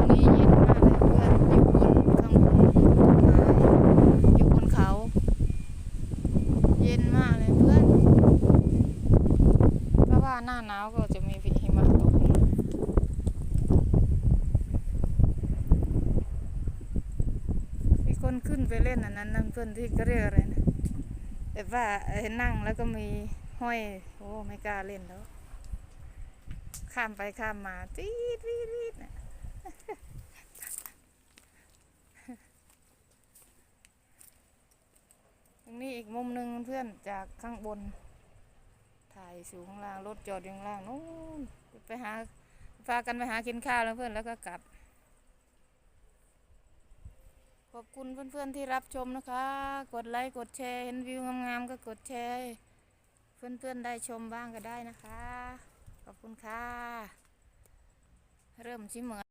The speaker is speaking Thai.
รงนี้เย็นมากเลยเพื่อนอยู่บนข้างบนต้นไม้อยู่บนเขา เย็นมากเลยเพื่อนเพราะว่าหน้าหนาวก็จะมีหิมะตกมีคนขึ้นไปเล่นอันนั้นนั่นเพื่อนที่ก็เรียกอะไรนะแต่ว่าเห็นนั่งแล้วก็มีห้อยโอ้ไม่กล้าเล่นแล้วข้ามไปข้ามมาตีดตีดตีดนะ ตรง นี้อีกมุมหนึ่งเพื่อนจากข้างบน ถ่ายสู่ข้างล่างรถจอดอยู่ข้างล่างนู้นไปหาพากันไปหากินข้าวแล้วเพื่อนแล้วก็กลับ ขอบคุณเพื่อนๆที่รับชมนะคะ กดไลค์กดแชร์เห็นวิวงามๆก็กดแชร์ เพื่อนๆได้ชมบ้างก็ได้นะคะ ขอบคุณค่ะ เริ่มชิมเหมือน